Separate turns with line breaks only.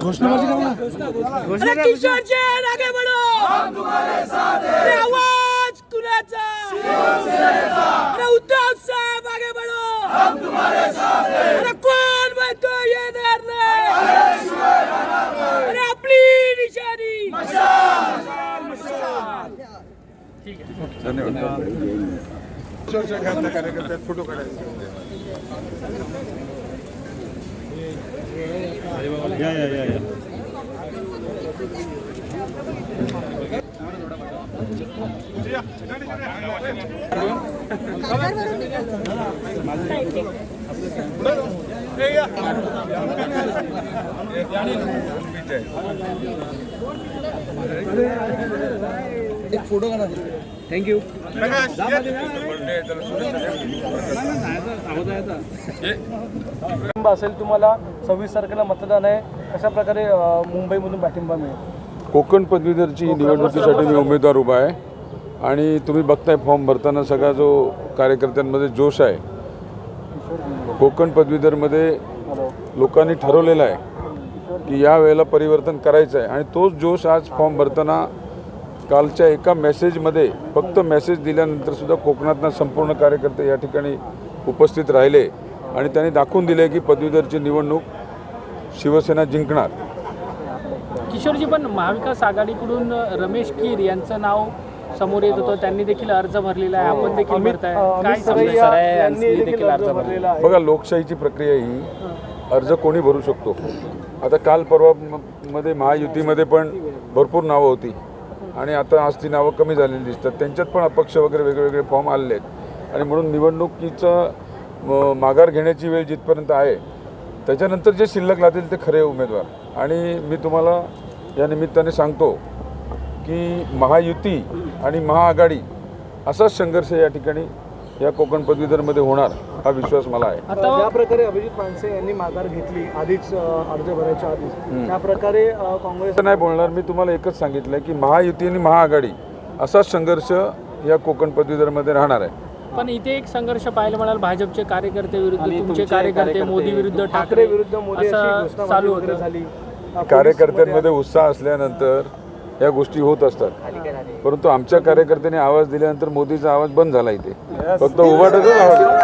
घोषणाबाजी करू ना
अरे किशोर जैन आगे बढ़ो अरे आवाज कुणाचा? अरे उद्धव साहेब आगे बढ़ो अरे कोण म्हणतो येणार नाही? अरे आपली निशाणी.
फोटो काढायचे या या या या.
माझं पाठिंबा असेल तुम्हाला सव्वीस तारखेला मतदान आहे. कशा प्रकारे मुंबईमधून पाठिंबा मिळेल?
कोकण पदवीधरची निवडणुकीसाठी मी उमेदवार उभा आहे. आणि तुम्ही बघताय फॉर्म भरताना सगळा जो कार्यकर्त्यांमध्ये जोश आहे कोकण पदवीधरमध्ये लोकांनी ठरवलेला आहे की या वेळेला परिवर्तन करायचं आहे. आणि तोच जोश आज फॉर्म भरताना कालच्या एका मेसेजमध्ये फक्त मेसेज दिल्यानंतर सुद्धा कोकणातनं संपूर्ण कार्यकर्ते या ठिकाणी उपस्थित राहिले. आणि त्यांनी दाखवून दिले की पदवीधरची निवडणूक शिवसेना जिंकणार.
किशोरजी पण महाविकास आघाडीकडून रमेश कीर यांचं नाव समोर येत होतं. त्यांनी देखील अर्ज भरलेला आहे. आपण देखील भरताय. काय?
यांनी देखील अर्ज भरलेला आहे.
बघा लोकशाहीची प्रक्रिया ही अर्ज कोणी भरू शकतो? आता काल परवा म- मध्ये महायुतीमध्ये पण भरपूर नावं होती. आणि आता आज ती नावं कमी झालेली दिसतात. त्यांच्यात पण अपक्ष वगैरे वेगवेगळे फॉर्म आलेले आहेत आणि म्हणून निवडणुकीचं म- माघार घेण्याची वेळ जिथपर्यंत आहे त्याच्यानंतर जे शिल्लक राहतील ते खरे उमेदवार. आणि मी तुम्हाला या निमित्ताने सांगतो की महायुती आणि महाआघाडी असाच संघर्ष या ठिकाणी या कोकण पदवीधरमध्ये होणार हा विश्वास मला आहे.
आता ज्या प्रकारे अभिजित मानसे यांनी माघार घेतली आधीच अर्ज भरायच्या आधीच त्या प्रकारे काँग्रेस
नाही बोलणार मी तुम्हाला एकच सांगितलं की महायुती आणि महाआघाडी असाच संघर्ष या कोकण पदवीधरमध्ये राहणार आहे.
पण इथे एक संघर्ष पाहायला मिळाल भाजपचे कार्यकर्ते विरुद्ध तुमचे कार्यकर्ते मोदी विरुद्ध
ठाकरे विरुद्ध मोदी
चालू
वगैरे
होतं.
झाली.
कार्यकर्त्यांमध्ये उत्साह असल्यानंतर या गोष्टी होत असतात. परंतु आमच्या कार्यकर्त्यांनी आवाज दिल्यानंतर मोदीचा आवाज बंद झाला इथे. फक्त उभाटच आवाज.